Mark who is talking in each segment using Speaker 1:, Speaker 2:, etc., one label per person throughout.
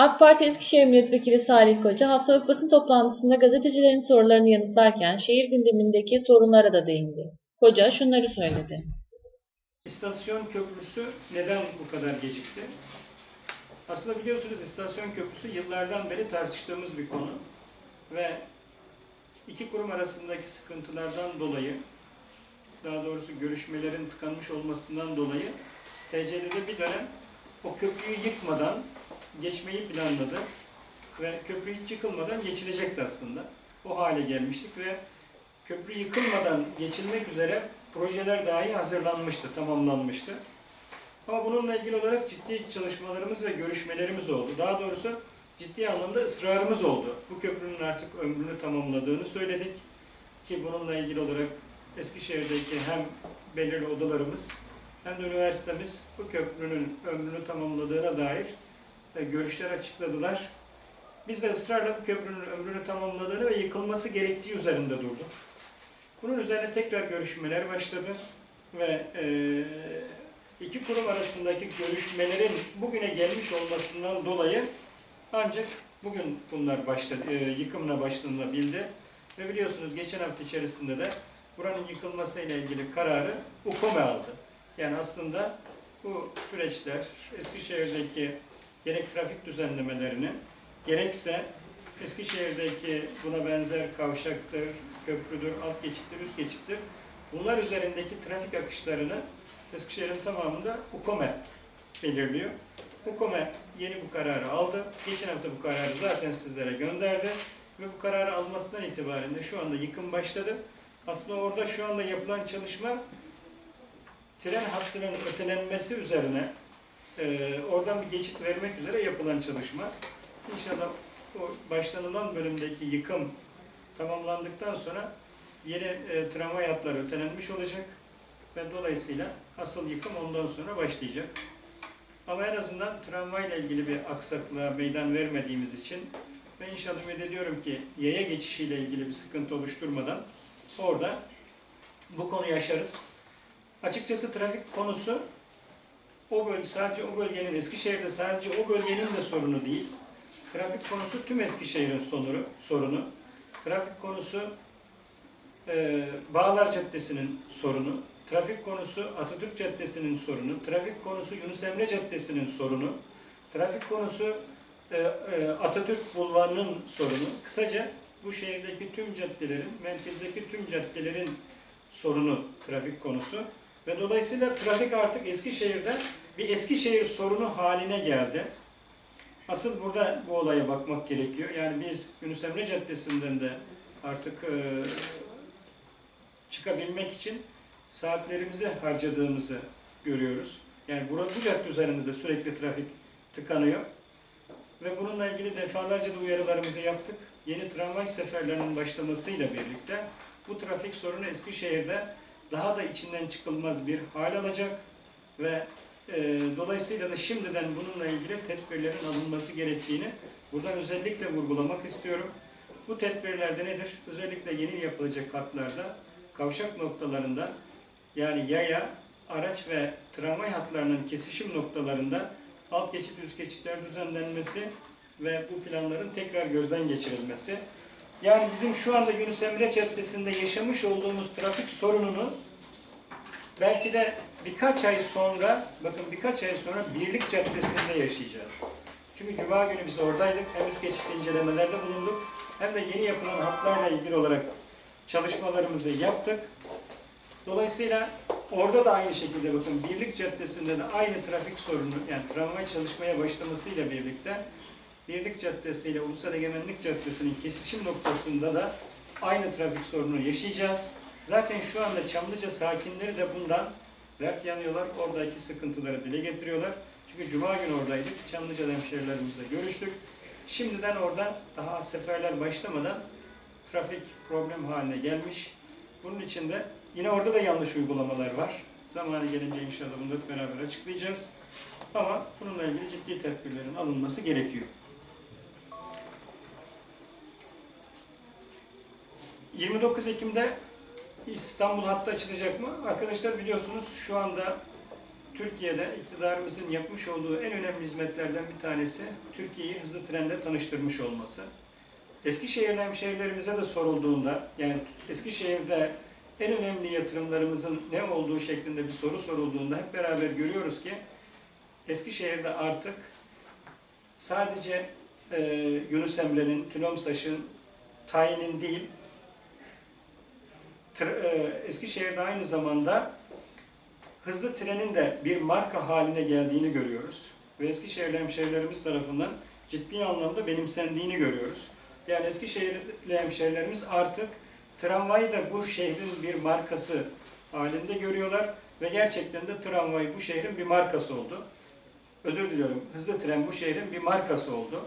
Speaker 1: AK Parti Eskişehir Milletvekili Salih Koca haftalık basın toplantısında gazetecilerin sorularını yanıtlarken şehir gündemindeki sorunlara da değindi. Koca şunları söyledi.
Speaker 2: İstasyon köprüsü neden bu kadar gecikti? Aslında biliyorsunuz istasyon köprüsü yıllardan beri tartıştığımız bir konu ve iki kurum arasındaki sıkıntılardan dolayı, daha doğrusu görüşmelerin tıkanmış olmasından dolayı TCD'de bir dönem o köprüyü yıkmadan geçmeyi planladı ve köprü hiç yıkılmadan geçilecekti aslında. O hale gelmiştik ve köprü yıkılmadan geçilmek üzere projeler dahi hazırlanmıştı, tamamlanmıştı. Ama bununla ilgili olarak ciddi çalışmalarımız ve görüşmelerimiz oldu. Daha doğrusu ciddi anlamda ısrarımız oldu. Bu köprünün artık ömrünü tamamladığını söyledik. Ki bununla ilgili olarak Eskişehir'deki hem belirli odalarımız hem de üniversitemiz bu köprünün ömrünü tamamladığına dair görüşler açıkladılar. Biz de ısrarla bu köprünün ömrünü tamamladığını ve yıkılması gerektiği üzerinde durduk. Bunun üzerine tekrar görüşmeler başladı ve e, iki kurum arasındaki görüşmelerin bugüne gelmiş olmasından dolayı ancak bugün bunlar başladı, e, yıkımına başlanılabildi. Ve biliyorsunuz geçen hafta içerisinde de buranın yıkılmasıyla ilgili kararı UKOME aldı. Yani aslında bu süreçler Eskişehir'deki gerek trafik düzenlemelerini gerekse Eskişehir'deki buna benzer kavşaktır, köprüdür, alt geçittir, üst geçittir. Bunlar üzerindeki trafik akışlarını Eskişehir'in tamamında UKOME belirliyor. UKOME yeni bu kararı aldı. Geçen hafta bu kararı zaten sizlere gönderdi. Ve bu kararı almasından itibaren de şu anda yıkım başladı. Aslında orada şu anda yapılan çalışma tren hattının ötelenmesi üzerine e, oradan bir geçit vermek üzere yapılan çalışma. İnşallah o başlanılan bölümdeki yıkım tamamlandıktan sonra yeni e, tramvay hatları ötelenmiş olacak ve dolayısıyla asıl yıkım ondan sonra başlayacak. Ama en azından tramvayla ilgili bir aksaklığa meydan vermediğimiz için ve inşallah ümit ediyorum ki yaya geçişiyle ilgili bir sıkıntı oluşturmadan orada bu konuyu yaşarız. Açıkçası trafik konusu o bölge sadece o bölgenin Eskişehir'de sadece o bölgenin de sorunu değil. Trafik konusu tüm Eskişehir'in sorunu. sorunu. Trafik konusu e, Bağlar Caddesi'nin sorunu. Trafik konusu Atatürk Caddesi'nin sorunu. Trafik konusu Yunus Emre Caddesi'nin sorunu. Trafik konusu e, e, Atatürk Bulvarı'nın sorunu. Kısaca bu şehirdeki tüm caddelerin, merkezdeki tüm caddelerin sorunu trafik konusu. Ve dolayısıyla trafik artık Eskişehir'de bir Eskişehir sorunu haline geldi. Asıl burada bu olaya bakmak gerekiyor. Yani biz Yunus Emre Caddesi'nden de artık e, çıkabilmek için saatlerimizi harcadığımızı görüyoruz. Yani burada bu cadde üzerinde de sürekli trafik tıkanıyor. Ve bununla ilgili defalarca da uyarılarımızı yaptık. Yeni tramvay seferlerinin başlamasıyla birlikte bu trafik sorunu Eskişehir'de daha da içinden çıkılmaz bir hal alacak ve e, dolayısıyla da şimdiden bununla ilgili tedbirlerin alınması gerektiğini buradan özellikle vurgulamak istiyorum. Bu tedbirlerde nedir? Özellikle yeni yapılacak hatlarda kavşak noktalarında yani yaya, araç ve tramvay hatlarının kesişim noktalarında alt geçit üst geçitler düzenlenmesi ve bu planların tekrar gözden geçirilmesi. Yani bizim şu anda Yunus Emre Caddesi'nde yaşamış olduğumuz trafik sorununu belki de birkaç ay sonra, bakın birkaç ay sonra Birlik Caddesi'nde yaşayacağız. Çünkü Cuma günü biz oradaydık, hem üst geçit incelemelerde bulunduk, hem de yeni yapılan hatlarla ilgili olarak çalışmalarımızı yaptık. Dolayısıyla orada da aynı şekilde bakın Birlik Caddesi'nde de aynı trafik sorunu, yani tramvay çalışmaya başlamasıyla birlikte Birlik Caddesi ile Ulusal Egemenlik Caddesi'nin kesişim noktasında da aynı trafik sorunu yaşayacağız. Zaten şu anda Çamlıca sakinleri de bundan dert yanıyorlar. Oradaki sıkıntıları dile getiriyorlar. Çünkü Cuma günü oradaydık. Çamlıca hemşehrilerimizle görüştük. Şimdiden orada daha seferler başlamadan trafik problem haline gelmiş. Bunun için de yine orada da yanlış uygulamalar var. Zamanı gelince inşallah bunu hep beraber açıklayacağız. Ama bununla ilgili ciddi tedbirlerin alınması gerekiyor. 29 Ekim'de İstanbul hattı açılacak mı? Arkadaşlar biliyorsunuz şu anda Türkiye'de iktidarımızın yapmış olduğu en önemli hizmetlerden bir tanesi Türkiye'yi hızlı trenle tanıştırmış olması. Eskişehir hemşehrilerimize de sorulduğunda, yani Eskişehir'de en önemli yatırımlarımızın ne olduğu şeklinde bir soru sorulduğunda hep beraber görüyoruz ki Eskişehir'de artık sadece e, Yunus Emre'nin, Tülomsaş'ın, Tayin'in değil, Eskişehir'de aynı zamanda hızlı trenin de bir marka haline geldiğini görüyoruz. Ve Eskişehirli hemşehrilerimiz tarafından ciddi anlamda benimsendiğini görüyoruz. Yani Eskişehirli hemşehrilerimiz artık tramvayı da bu şehrin bir markası halinde görüyorlar ve gerçekten de tramvay bu şehrin bir markası oldu. Özür diliyorum, hızlı tren bu şehrin bir markası oldu.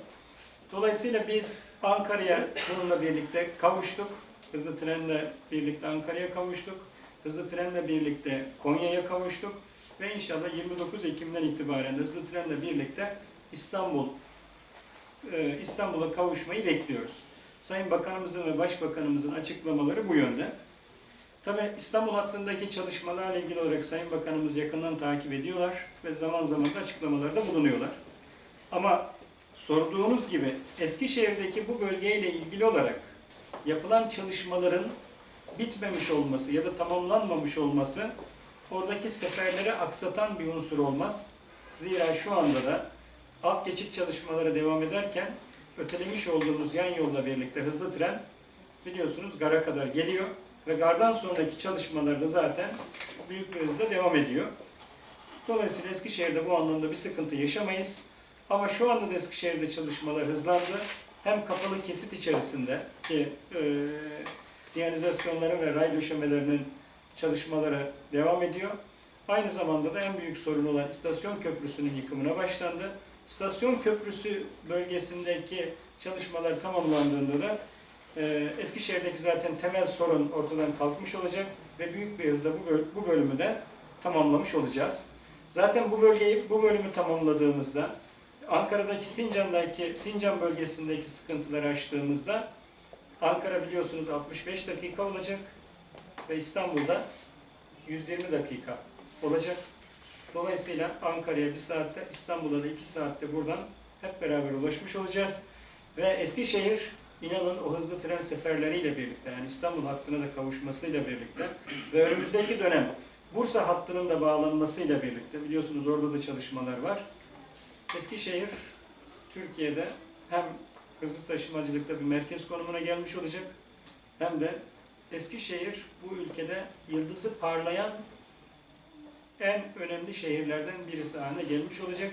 Speaker 2: Dolayısıyla biz Ankara'ya bununla birlikte kavuştuk. Hızlı trenle birlikte Ankara'ya kavuştuk. Hızlı trenle birlikte Konya'ya kavuştuk. Ve inşallah 29 Ekim'den itibaren de hızlı trenle birlikte İstanbul e, İstanbul'a kavuşmayı bekliyoruz. Sayın Bakanımızın ve Başbakanımızın açıklamaları bu yönde. Tabii İstanbul hattındaki çalışmalarla ilgili olarak Sayın Bakanımız yakından takip ediyorlar ve zaman zaman da açıklamalarda bulunuyorlar. Ama sorduğunuz gibi Eskişehir'deki bu bölgeyle ilgili olarak yapılan çalışmaların bitmemiş olması ya da tamamlanmamış olması oradaki seferleri aksatan bir unsur olmaz. Zira şu anda da alt geçit çalışmaları devam ederken ötelemiş olduğumuz yan yolla birlikte hızlı tren biliyorsunuz gara kadar geliyor ve gardan sonraki çalışmalar da zaten büyük bir hızla devam ediyor. Dolayısıyla Eskişehir'de bu anlamda bir sıkıntı yaşamayız. Ama şu anda da Eskişehir'de çalışmalar hızlandı. Hem kapalı kesit içerisinde ki e, siyanizasyonların ve ray döşemelerinin çalışmaları devam ediyor. Aynı zamanda da en büyük sorun olan istasyon köprüsünün yıkımına başlandı. İstasyon köprüsü bölgesindeki çalışmalar tamamlandığında da e, Eskişehir'deki zaten temel sorun ortadan kalkmış olacak ve büyük bir hızla bu, böl- bu bölümü de tamamlamış olacağız. Zaten bu bölgeyi, bu bölümü tamamladığımızda Ankara'daki Sincan'daki Sincan bölgesindeki sıkıntıları aştığımızda Ankara biliyorsunuz 65 dakika olacak ve İstanbul'da 120 dakika olacak. Dolayısıyla Ankara'ya bir saatte, İstanbul'a da iki saatte buradan hep beraber ulaşmış olacağız. Ve Eskişehir inanın o hızlı tren seferleriyle birlikte yani İstanbul hattına da kavuşmasıyla birlikte ve önümüzdeki dönem Bursa hattının da bağlanmasıyla birlikte biliyorsunuz orada da çalışmalar var. Eskişehir Türkiye'de hem hızlı taşımacılıkta bir merkez konumuna gelmiş olacak hem de Eskişehir bu ülkede yıldızı parlayan en önemli şehirlerden birisi haline gelmiş olacak.